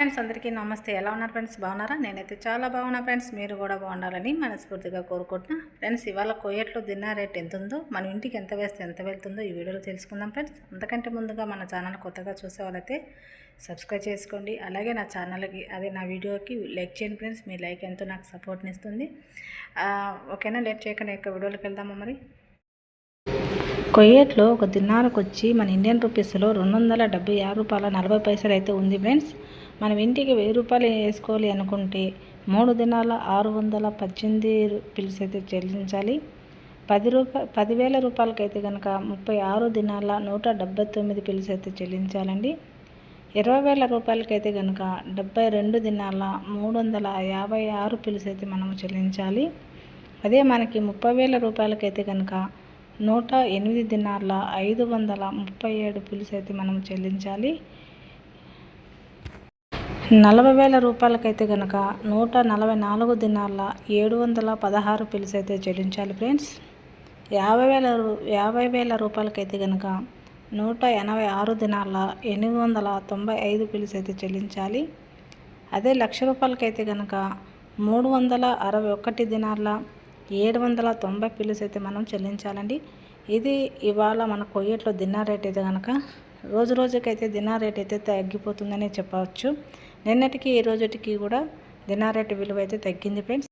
Friends అందరికీ నమస్తే. ఎలా ఉన్నారు ఫ్రెండ్స్ బాగున్నారా? నేనైతే చాలా బాగున్నా ఫ్రెండ్స్ మీరు కూడా బాగుండాలని మనస్ఫూర్తిగా కోరుకుంటున్నా. ఫ్రెండ్స్ ఇవాళ కోయట్లో దిన్న రేట్ ఎంత ఉందో మన ఇంటికి ఎంత వేస్తే ఎంత వెళ్తుందో ఈ వీడియోలో తెలుసుకుందాం ఫ్రెండ్స్ అంతకంటే ముందుగా మన ఛానల్ కొత్తగా చూసే వాళ్ళైతే సబ్స్క్రైబ్ చేసుకోండి. అలాగే నా ఛానల్కి అదే నా వీడియోకి లైక్ చేయండి ఫ్రెండ్స్ మీ లైక్ ఎంతో నాకు సపోర్ట్ని ఇస్తుంది. ఓకేనా? లేట్ చేయకుండా యొక్క వీడియోలోకి వెళ్దామా మరి? కొయ్యేట్లో ఒక దిన్నారకు వచ్చి మన ఇండియన్ రూపీస్లో రెండు వందల డెబ్బై ఆరు రూపాయల నలభై పైసలు అయితే ఉంది ఫ్రెండ్స్ మనం ఇంటికి వెయ్యి రూపాయలు వేసుకోవాలి అనుకుంటే మూడు దినాల ఆరు వందల పద్దెనిమిది బిల్స్ అయితే చెల్లించాలి. పది రూపాయ పదివేల రూపాయలకైతే కనుక ముప్పై ఆరు దినాల నూట డెబ్బై తొమ్మిది బిల్స్ అయితే చెల్లించాలండి. ఇరవై వేల రూపాయలకైతే కనుక డెబ్బై రెండు దినాల మూడు వందల యాభై ఆరు పిల్స్ అయితే మనం చెల్లించాలి. అదే మనకి ముప్పై వేల రూపాయలకైతే కనుక నూట ఎనిమిది దినాల ఐదు వందల ముప్పై ఏడు పిల్స్ అయితే మనం చెల్లించాలి. నలభై వేల రూపాయలకైతే కనుక నూట నలభై నాలుగు దినాల ఏడు వందల పదహారు పిల్స్ అయితే చెల్లించాలి ఫ్రెండ్స్ యాభై వేల రూ- యాభై వేల రూపాయలకైతే కనుక నూట ఎనభై ఆరు దినాల ఎనిమిది వందల తొంభై ఐదు పిల్స్ అయితే చెల్లించాలి. అదే లక్ష రూపాయలకైతే కనుక మూడు వందల అరవై ఒకటి దినాల ఏడు వందల తొంభై పిల్స్ అయితే మనం చెల్లించాలండి. ఇది ఇవాళ మన కొయ్యట్లో దినార్ రేట్ అయితే కనుక రోజు రోజుకైతే దినార్ రేట్ అయితే తగ్గిపోతుందని చెప్పవచ్చు. నిన్నటికి ఈ రోజుటికి కూడా దినార్ రేట్ విలువ అయితే తగ్గింది ఫ్రెండ్స్.